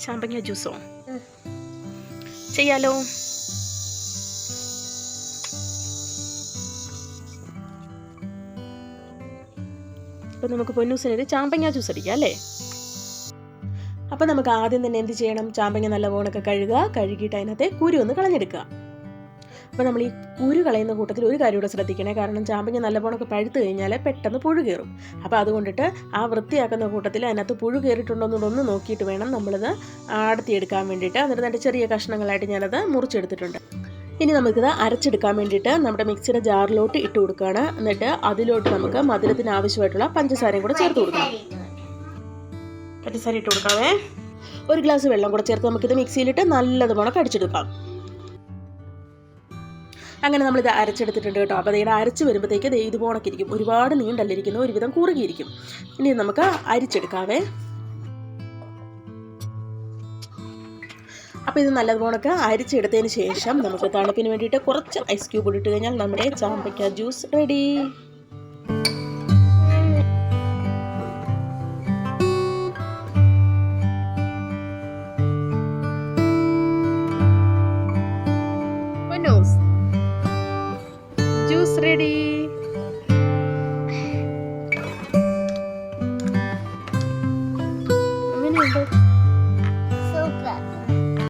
ചാമ്പങ്ങ ജ്യൂസോ. ചെയ്യാലോ. അപ്പൊ നമുക്ക് പൊന്നൂസിനൊരു ചാമ്പങ്ങ ജ്യൂസ് അടിക്കാം അല്ലേ? അപ്പൊ നമുക്ക് ആദ്യം തന്നെ എന്ത് ചെയ്യണം? ചാമ്പങ്ങ നല്ല പോണൊക്കെ കഴുകുക കഴുകിയിട്ട് അതിനകത്തെ കുരു ഒന്ന് കളഞ്ഞെടുക്കുക. അപ്പോൾ നമ്മൾ ഈ കുരു കളയുന്ന കൂട്ടത്തിൽ ഒരു കാര്യം കൂടെ ശ്രദ്ധിക്കണേ. കാരണം ചാമ്പങ്ങ നല്ലപോണൊക്കെ പഴുത്ത് കഴിഞ്ഞാൽ പെട്ടെന്ന് പുഴു കയറും. അപ്പോൾ അതുകൊണ്ടിട്ട് ആ വൃത്തിയാക്കുന്ന കൂട്ടത്തിൽ അതിനകത്ത് പുഴു കയറിയിട്ടുണ്ടോ എന്നൊന്ന് നോക്കിയിട്ട് വേണം നമ്മളിത് ആടത്തിയെടുക്കാൻ വേണ്ടിയിട്ട്. എന്നിട്ട് നല്ല ചെറിയ കഷ്ണങ്ങളായിട്ട് ഞാനത് മുറിച്ചെടുത്തിട്ടുണ്ട്. ഇനി നമുക്കിത് അരച്ചെടുക്കാൻ വേണ്ടിയിട്ട് നമ്മുടെ മിക്സിയുടെ ജാറിലോട്ട് ഇട്ട് കൊടുക്കുകയാണ്. എന്നിട്ട് അതിലോട്ട് നമുക്ക് മധുരത്തിന് ആവശ്യമായിട്ടുള്ള പഞ്ചസാരയും കൂടെ ചേർത്ത് കൊടുക്കണം. പഞ്ചസാര ഇട്ട് കൊടുക്കാവേ. ഒരു ഗ്ലാസ് വെള്ളം കൂടെ ചേർത്ത് നമുക്കിത് മിക്സിയിലിട്ട് നല്ലതുപോലെ കടിച്ചെടുക്കാം. അങ്ങനെ നമ്മളിത് അരച്ചെടുത്തിട്ടുണ്ട് കേട്ടോ. അപ്പോൾ ഇതിവിടെ അരച്ച് വരുമ്പോഴത്തേക്ക് ദേ ഇതുപോണൊക്കെ ഇരിക്കും. ഒരുപാട് നീണ്ടല്ലിരിക്കുന്നു ഒരുവിധം കുറുകിയിരിക്കും. ഇനി നമുക്ക് അരിച്ചെടുക്കാവേ. അപ്പോൾ ഇത് നല്ലതുപോണൊക്കെ അരിച്ചെടുത്തതിന് ശേഷം നമുക്ക് തണുപ്പിന് വേണ്ടിയിട്ട് കുറച്ച് ഐസ് ക്യൂബ് ഇട്ട് കഴിഞ്ഞാൽ നമ്മുടെ ചാമ്പയ്ക്ക ജ്യൂസ് റെഡി Ready. రెడీ